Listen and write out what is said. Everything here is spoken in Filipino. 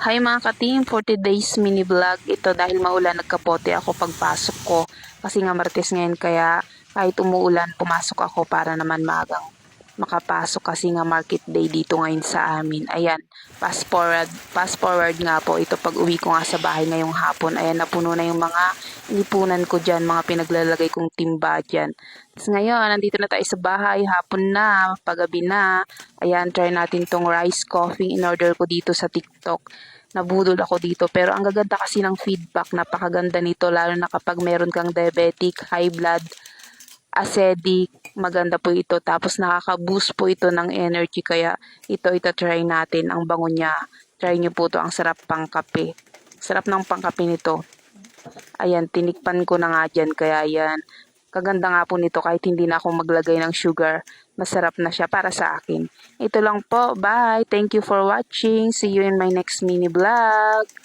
Hi mga ka-team, for today's mini vlog, ito dahil maulan nagkapote ako pagpasok ko. Kasi nga martes ngayon kaya kahit umuulan, pumasok ako para naman magang makapasok kasi nga market day dito ngayon sa amin. Ayan, fast forward, fast forward nga po ito pag uwi ko nga sa bahay ngayong hapon. Ayan, napuno na yung mga inipunan ko dyan, mga pinaglalagay kong timba dyan. Tapos ngayon, nandito na tayo sa bahay, hapon na, paggabi na. Ayan, try natin tong rice coffee in order ko dito sa TikTok. Nabudol ako dito. Pero ang gaganda kasi ng feedback, napakaganda nito, lalo na kapag meron kang diabetic, high blood, acidic, maganda po ito. Tapos nakaka-boost po ito ng energy, kaya ito, ito try natin. Ang bango niya. Try nyo po ito, ang sarap pang kape. Sarap ng pangkape nito. Ayan, tinikpan ko na nga dyan. Kaya yan, kaganda nga po nito kahit hindi na ako maglagay ng sugar. Masarap na siya para sa akin. Ito lang po. Bye. Thank you for watching. See you in my next mini vlog.